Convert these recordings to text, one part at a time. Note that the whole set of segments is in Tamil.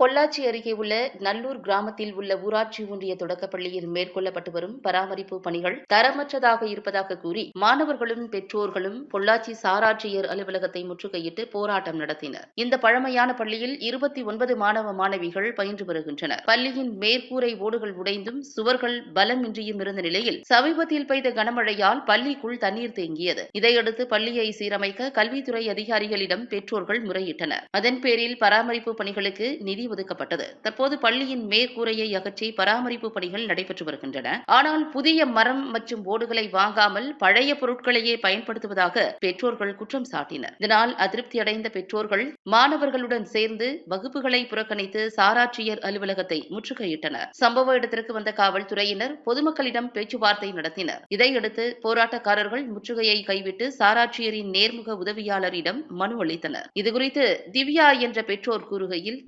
பொள்ளாச்சி அருகே உள்ள நல்லூர் கிராமத்தில் உள்ள ஊராட்சி ஒன்றிய தொடக்கப்பள்ளியில் மேற்கொள்ளப்பட்டு வரும் பராமரிப்பு பணிகள் தரமற்றதாக இருப்பதாக கூறி மாணவர்களும் பெற்றோர்களும் பொள்ளாச்சி சாராட்சியர் அலுவலகத்தை முற்றுகையிட்டு போராட்டம் நடத்தினர். இந்த பழமையான பள்ளியில் இருபத்தி ஒன்பது மாணவ மாணவிகள் பயின்று வருகின்றனர். பள்ளியின் மேற்கூரை ஓடுகள் உடைந்தும் சுவர்கள் பலமின்றியும் இருந்த நிலையில் சமீபத்தில் பெய்த கனமழையால் பள்ளிக்குள் தண்ணீர் தேங்கியது. இதையடுத்து பள்ளியை சீரமைக்க கல்வித்துறை அதிகாரிகளிடம் பெற்றோர்கள் முறையிட்டனர். அதன் பேரில் பராமரிப்பு பணிகளுக்கு நிதி ஒதுக்கப்பட்டது. தற்போது பள்ளியின் மேற்கூரையை அகற்றி பராமரிப்பு பணிகள் நடைபெற்று வருகின்றன. ஆனால் புதிய மரம் மற்றும் ஓடுகளை வாங்காமல் பழைய பொருட்களையே பயன்படுத்துவதாக பெற்றோர்கள் குற்றம் சாட்டினர். இதனால் அதிருப்தி அடைந்த பெற்றோர்கள் மாணவர்களுடன் சேர்ந்து வகுப்புகளை புறக்கணித்து சாராட்சியர் அலுவலகத்தை முற்றுகையிட்டனர். சம்பவ இடத்திற்கு வந்த காவல்துறையினர் பொதுமக்களிடம் பேச்சுவார்த்தை நடத்தினர். இதையடுத்து போராட்டக்காரர்கள் முற்றுகையை கைவிட்டு சாராட்சியரின் நேர்முக உதவியாளரிடம் மனு அளித்தனர். இதுகுறித்து திவ்யா என்ற பெற்றோர் கூறுகையில்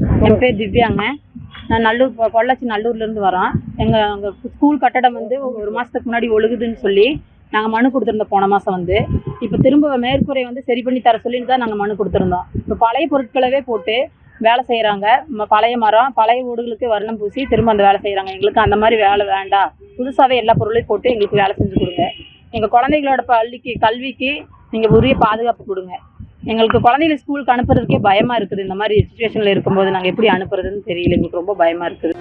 பேர் திவ்யாங்க. நான் நல்லூர் பொள்ளாச்சி நல்லூர்லேருந்து வரோம் எங்கள் எங்கள் ஸ்கூல் கட்டடம் வந்து ஒரு மாதத்துக்கு முன்னாடி ஒழுகுதுன்னு சொல்லி நாங்கள் மனு கொடுத்துருந்தோம் போன மாதம் வந்து. இப்போ திரும்ப மேற்கூரை வந்து சரி பண்ணி தர சொல்லிட்டு தான் நாங்கள் மனு கொடுத்துருந்தோம். இப்போ பழைய பொருட்களவே போட்டு வேலை செய்கிறாங்க பழைய மரம் பழைய வீடுகளுக்கு வர்ணம் பூசி திரும்ப அந்த வேலை செய்கிறாங்க எங்களுக்கு அந்த மாதிரி வேலை வேண்டாம் புதுசாகவே எல்லா பொருளையும் போட்டு எங்களுக்கு வேலை செஞ்சு கொடுங்க. எங்கள் குழந்தைகளோட பள்ளிக்கு கல்விக்கு நீங்கள் உரிய பாதுகாப்பு கொடுங்க. எங்களுக்கு குழந்தைகளை ஸ்கூலுக்கு அனுப்புறதுக்கே பயமாக இருக்குது. இந்த மாதிரி சுச்சுவேஷனில் இருக்கும்போது நாங்கள் எப்படி அனுப்புறதுன்னு தெரியல. எங்களுக்கு ரொம்ப பயமாக இருக்குது.